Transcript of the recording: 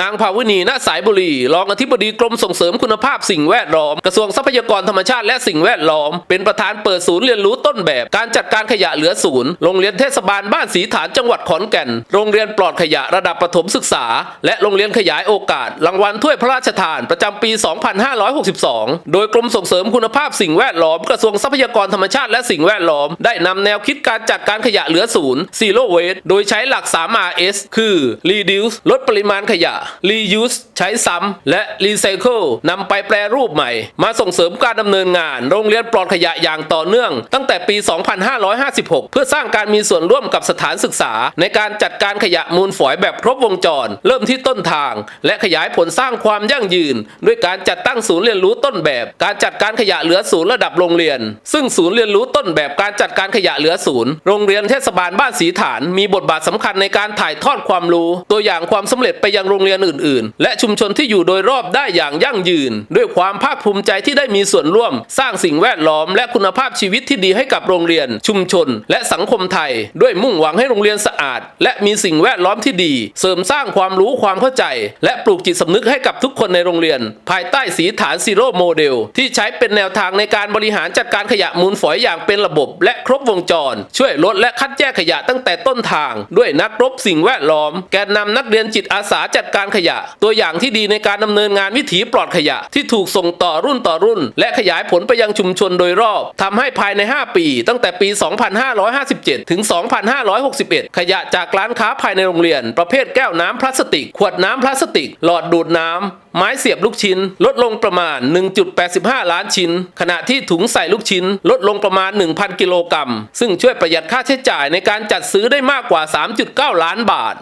นางภาวินีณสายบุรี รองอธิบดีกรมส่งเสริมคุณภาพสิ่งแวดล้อม กระทรวงทรัพยากรธรรมชาติและสิ่งแวดล้อม เป็นประธานเปิดศูนย์เรียนรู้ต้นแบบ การจัดการขยะเหลือศูนย์ โรงเรียนเทศบาลบ้านสีฐานจังหวัดขอนแก่น โรงเรียนปลอดขยะระดับประถมศึกษา และโรงเรียนขยายโอกาส รางวัลถ้วยพระราชทานประจำปี 2562 โดยกรมส่งเสริมคุณภาพสิ่งแวดล้อม กระทรวงทรัพยากรธรรมชาติและสิ่งแวดล้อม ได้นำแนวคิดการจัดการขยะเหลือศูนย์ zero waste โดยใช้หลัก 3RS คือ reduce ลดปริมาณขยะ reuse ใช้ซ้ำและ recycle นำไปแปรรูปใหม่ มาส่งเสริมการดำเนินงาน โรงเรียนปลอดขยะอย่างต่อเนื่อง ตั้งแต่ปี 2556 เพื่อสร้างการมีส่วนร่วมกับสถานศึกษา ในการจัดการขยะมูลฝอยแบบครบวงจร เริ่มที่ต้นทาง และขยายผลสร้างความยั่งยืน ด้วยการจัดตั้งศูนย์เรียนรู้ต้นแบบ การจัดการขยะเหลือศูนย์ระดับโรงเรียน ซึ่งศูนย์เรียนรู้ต้นแบบการจัดการขยะเหลือศูนย์โรงเรียนเทศบาลบ้านสีฐาน มีบทบาทสำคัญในการถ่ายทอดความรู้ ตัวอย่างความสำเร็จไปยังโรงเรียนอื่นๆ และชุมชนที่อยู่โดยรอบได้อย่างยั่งยืน ด้วยความภาคภูมิใจที่ได้มีส่วนร่วม สร้างสิ่งแวดล้อม และคุณภาพชีวิตที่ดีให้กับโรงเรียน ชุมชน และสังคมไทย ด้วยมุ่งหวังให้โรงเรียนสะอาด และมีสิ่งแวดล้อมที่ดี เสริมสร้างความรู้ความเข้าใจ และปลูกจิตสำนึกให้กับทุกคนในโรงเรียน ภายใต้สีฐานซีโร่โมเดลที่ใช้เป็นแนวทางในการบริหารจัดการขยะมูลฝอยอย่างเป็นระบบ และครบวงจร ช่วยลดและคัดแยกขยะตั้งแต่ต้นทาง ด้วยนักรบสิ่งแวดล้อม แกนนำนักเรียนจิตอาสาจัดการขยะ ตัวอย่างที่ดีในการดำเนินงานวิถีปลอดขยะ ที่ถูกส่งต่อรุ่นต่อรุ่น และขยายผลไปยังชุมชนโดยรอบทำให้ภายใน 5 ปี ตั้งแต่ปี 2557 ถึง 2561 ขยะจากร้านค้าภายในโรงเรียน ประเภทแก้วน้ำพลาสติก ขวดน้ำพลาสติก หลอดดูดน้ำไม้เสียบลูกชิ้น ลดลงประมาณ 1.85 ล้านชิ้น ขณะที่ถุงใส่ลูกชิ้น ลดลงประมาณ 1,000 กิโลกรัม ซึ่งช่วยประหยัดค่าใช้จ่ายในการจัดซื้อได้มากกว่า 3.9 ล้านบาท